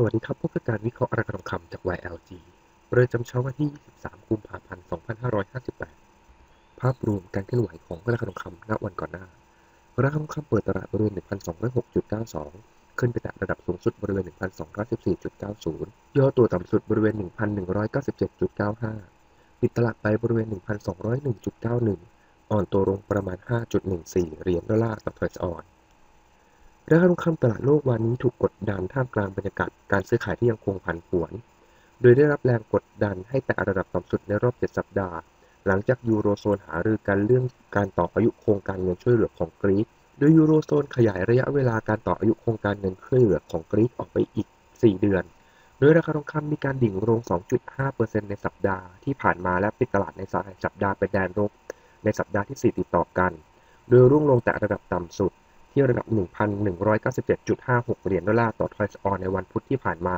สวัสดีครับพบกับการวิเคราะห์ราคาทองคำจาก YLG ประจำเช้าวันที่ 23 กุมภาพันธ์ 2558 ภาพรวมการเคลื่อนไหวของราคาทองคำณวันก่อนหน้า ราคาทองคำเปิดตลาดบริเวณ 1,206.92 ขึ้นไปแตะระดับสูงสุดบริเวณ 1,214.90 ย่อตัวต่ำสุดบริเวณ 1,197.95 ปิดตลาดไปบริเวณ 1,201.91 อ่อนตัวลงประมาณ 5.14 เหรียญดอลลาร์ต่อทอยส์ออน ราคาทองคำตลาดโลกวันนี้ถูกกดดันท่ามกลางบรรยากาศการซื้อขายที่ยังคงผันผวน โดยได้รับแรงกดดันให้แตะระดับต่ำสุดในรอบ 7 สัปดาห์ หลังจากยูโรโซนหารือกันเรื่องการต่ออายุโครงการเงินช่วยเหลือของกรีซ โดยยูโรโซนขยายระยะเวลาการต่ออายุโครงการเงินช่วยเหลือของกรีซออกไปอีก 4 เดือน โดยราคาทองคำมีการดิ่งลง 2.5%ในสัปดาห์ที่ผ่านมาและปิดตลาดในสัปดาห์เป็นแดนลบในสัปดาห์ที่ 4 ติดต่อกัน โดยรุ่งลงแต่ระดับต่ำสุด ที่ระดับ 1,197.56 เหรียญดอลลาร์ต่อทอยส์ออนในวันพุธที่ผ่านมา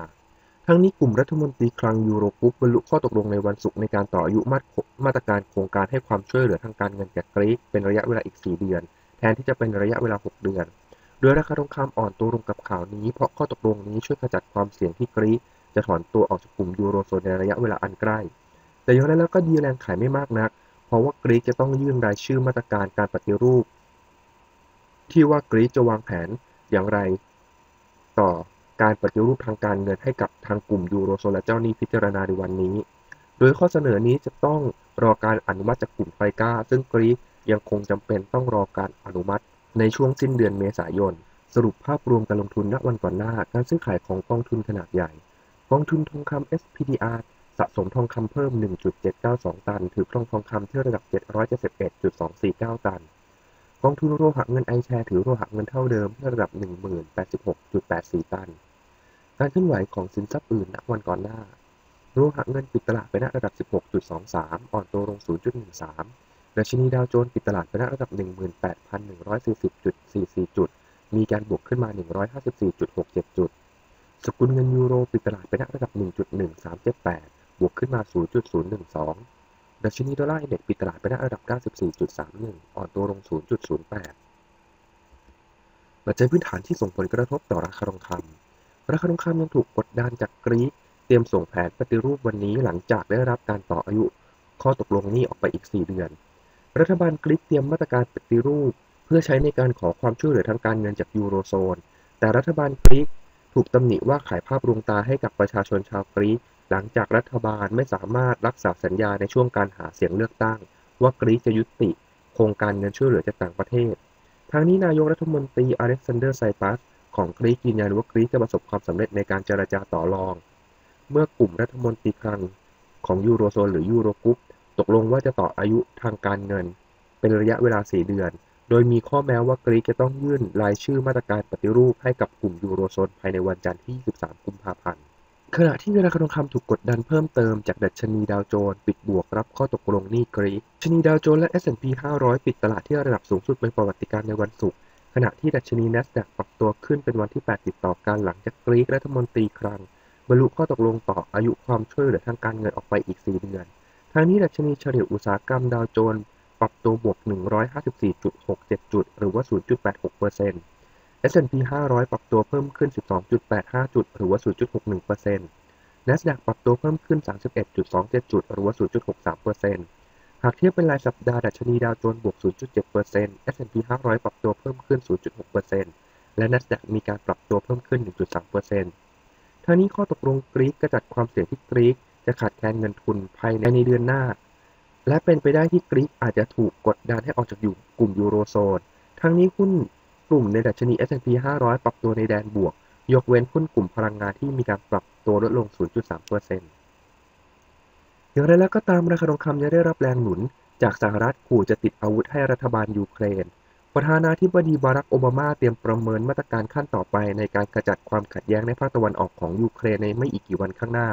ทั้งนี้กลุ่มรัฐมนตรีคลังยูโรกรุ๊ปบรรลุข้อตกลงในวันศุกร์ในการต่ออายุมาตรการโครงการให้ความช่วยเหลือทางการเงินแก่กรีซเป็นระยะเวลาอีก 4 เดือน แทนที่จะเป็นระยะเวลา 6 เดือน โดยราคาทองคำอ่อนตัวลงกับข่าวนี้ เพราะข้อตกลงนี้ช่วยขจัดความเสี่ยงที่กรีซจะถอนตัวออกจากกลุ่มยูโรโซนในระยะเวลาอันใกล้ แต่อย่างไรแล้วก็ดีแรงขายไม่มากนัก เพราะว่ากรีซจะต้องยื่นรายชื่อมาตรการการปฏิรูป ที่ว่ากรีซจะวางแผนอย่างไร ต่อการปฏิรูปทางการเงินให้กับทางกลุ่มยูโรโซนและเจ้าหนี้พิจารณาในวันนี้ โดยข้อเสนอนี้จะต้องรอการอนุมัติจากกลุ่มไฟกาซึ่งกรีซยังคงจำเป็นต้องรอการอนุมัติในช่วงสิ้นเดือนเมษายน สรุปภาพรวมการลงทุนณวันก่อนหน้า การซื้อขายของกองทุนขนาดใหญ่ กองทุนทองคำ SPDR สะสมทองคำเพิ่ม 1.792 ตัน ถือครองทองคำที่ระดับ 771.249 ตัน กองทุนโลหะเงินไอแชร์ถือโลหะเงินเท่าเดิมที่ระดับ 1086.84 ตัน การเคลื่อนไหวของสินทรัพย์อื่นณวันก่อนหน้า โลหะเงินปิดตลาดไปณระดับ 16.23 อ่อนตัวลง 0.13ดัชนีดาวโจนส์ปิดตลาดไปณระดับ 18,140.44 จุด มีการบวกขึ้นมา 154.67 จุด สกุลเงินยูโรปิดตลาดไปณระดับ 1.1378 บวกขึ้นมา 0.012 ดัชนีดอลลาร์อินเด็กซ์ปิดตลาดไปณระดับ 94.31 อ่อนตัวลง 0.08 ปัจจัยพื้นฐานที่ส่งผลกระทบต่อราคาทองคำราคาทองคำยังถูกกดดันจากกรีซเตรียมส่งแผนปฏิรูปวันนี้หลังจากได้รับการต่ออายุ ข้อตกลงนี้ออกไปอีก 4 เดือน รัฐบาลกรีซเตรียมมาตรการปฏิรูป เพื่อใช้ในการขอความช่วยเหลือทางการเงินจากยูโรโซน แต่รัฐบาลกรีซถูกตำหนิว่าขายภาพลวงตาให้กับประชาชนชาวกรีซ หลังจากรัฐบาลไม่สามารถรักษาสัญญาในช่วงการหาเสียงเลือกตั้ง ว่ากรีซจะยุติ โครงการเงินช่วยเหลือจากต่างประเทศ ทางนี้นายกรัฐมนตรีอเล็กซานเดอร์ไซปัสของกรีซยืนยันว่ากรีซจะประสบความสำเร็จในการเจรจาต่อรอง เมื่อกลุ่มรัฐมนตรีคลังของยูโรโซนหรือยูโรกรุ๊ปตกลงว่าจะต่ออายุทางการเงิน เป็นระยะเวลา 4 เดือน โดยมีข้อแม้ว่ากรีซจะต้องยื่นรายชื่อมาตรการปฏิรูปให้กับกลุ่มยูโรโซนภายในวันจันทร์ที่ 23 กุมภาพันธ์ ขณะที่ราคาทองคำถูกกดดันเพิ่มเติมจากดัชนีดาวโจนส์ปิดบวกรับข้อตกลงนี้กรีซดัชนีดาวโจนส์และ S&P 500 ปิดตลาดที่ระดับสูงสุดเป็นประวัติการในวันศุกร์ขณะที่ดัชนี NASDAQ ปรับตัวขึ้นเป็นวันที่ 8 ติดต่อกันหลังจากกรีซรัฐมนตรีคลังบรรลุข้อตกลงต่ออายุความช่วยเหลือทางการเงินออกไปอีก 4 เดือน ทางนี้ดัชนีเฉลี่ยอุตสาหกรรมดาวโจนส์ปรับตัวบวก 154.67 จุด หรือว่า 0.86% S&P 500 ปรับตัวเพิ่มขึ้น 12.85 จุด หรือว่า 0.61% NASDAQ ปรับตัวเพิ่มขึ้น 31.27 จุด หรือว่า 0.63%หากเทียบเป็นรายสัปดาห์ดัชนีดาวโจนส์บวก 0.7% S&P 500 ปรับตัวเพิ่มขึ้น 0.6%และ NASDAQ มีการปรับตัวเพิ่มขึ้น 1.3%ทั้งนี้ข้อตกลงกรีกกระจัดความเสี่ยงที่กรีกจะขาดแคลนเงินทุนภายในเดือนหน้า และเป็นไปได้ที่กรีกอาจจะถูกกดดันให้ออกจากอยู่กลุ่มยูโรโซน ทั้งนี้หุ้น กลุ่มในดัชนี S&P 500 ปรับตัวในแดนบวก ยกเว้นหุ้นกลุ่มพลังงานที่มีการปรับตัวลดลง 0.3%อย่างไรแล้วก็ตามราคาทองคำยังได้รับแรงหนุน จากสหรัฐขู่จะติดอาวุธให้รัฐบาลยูเครน ประธานาธิบดีบารักโอบามาเตรียมประเมินมาตรการขั้นต่อไปในการกระจัดความขัดแย้งในภาคตะวันออกของยูเครนในไม่อีกกี่วันข้างหน้า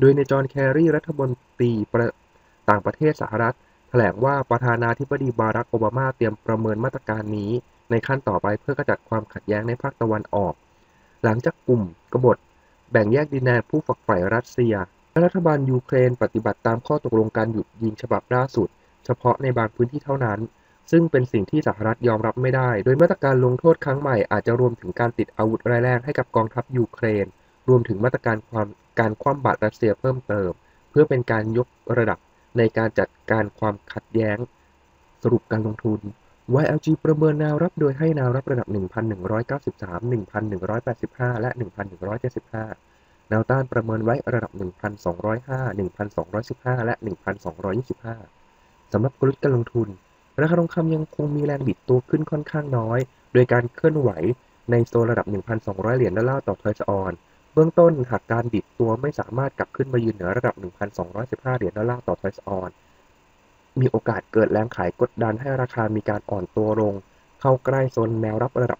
โดยในจอห์นแครีรัฐมนตรีต่างประเทศสหรัฐแถลงว่าประธานาธิบดีบารักโอบามาเตรียมประเมินมาตรการนี้ ในขั้นต่อไปเพื่อกระจัดความขัดแย้งในภาคตะวันออก หลังจากกลุ่มกบฏแบ่งแยกดินแดนผู้ฝักใฝ่รัสเซียและรัฐบาลยูเครนปฏิบัติตามข้อตกลงการหยุดยิงฉบับล่าสุด เฉพาะในบางพื้นที่เท่านั้น ซึ่งเป็นสิ่งที่สหรัฐยอมรับไม่ได้ โดยมาตรการลงโทษครั้งใหม่อาจจะรวมถึงการติดอาวุธร้ายแรงให้กับกองทัพยูเครน รวมถึงมาตรการความการคว่ำบาตรรัสเซียเพิ่มเติม เพื่อเป็นการยกระดับในการจัดการความขัดแย้ง สรุปการลงทุน YLG ประเมินแนวรับโดยให้แนวรับระดับ 1,193 1,185 และ 1,175 แนวต้านประเมินไว้ระดับ 1,205 1,215 และ 1,225 สำหรับกลยุทธ์การลงทุน ราคาทองคำยังคงมีแรงบิดตัวขึ้นค่อนข้างน้อย โดยการเคลื่อนไหวในโซนระดับ 1,200 เหรียญดอลลาร์ต่อทอยสออน เบื้องต้นหากการดิดตัวไม่สามารถกลับขึ้นมายืนเหนือระดับ 1,215 เหรียญดอลลาร์ต่อทอยสออน มีโอกาสเกิดแรงขายกดดันให้ราคามีการอ่อนตัวลง เข้าใกล้โซนแนวรับระดับ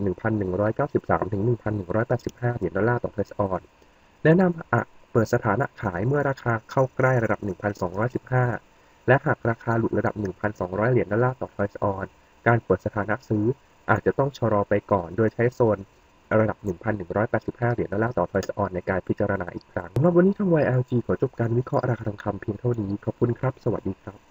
1,193 ถึง 1,185 เหรียญดอลลาร์ต่อทอยส์ออน แนะนำอะเปิดสถานะขายเมื่อราคาเข้าใกล้ระดับ 1,215 และหากราคาหลุดระดับ 1,200 เหรียญดอลลาร์ต่อทอยส์ออน การเปิดสถานะซื้ออาจจะต้องชะลอไปก่อน โดยใช้โซนระดับ 1,185 เหรียญดอลลาร์ต่อทอยส์ออนในการพิจารณาอีกครั้งสำหรับวันนี้ทาง YLG ขอจบการวิเคราะห์ราคาทองคำเพียงเท่านี้ ขอบคุณครับ สวัสดีครับ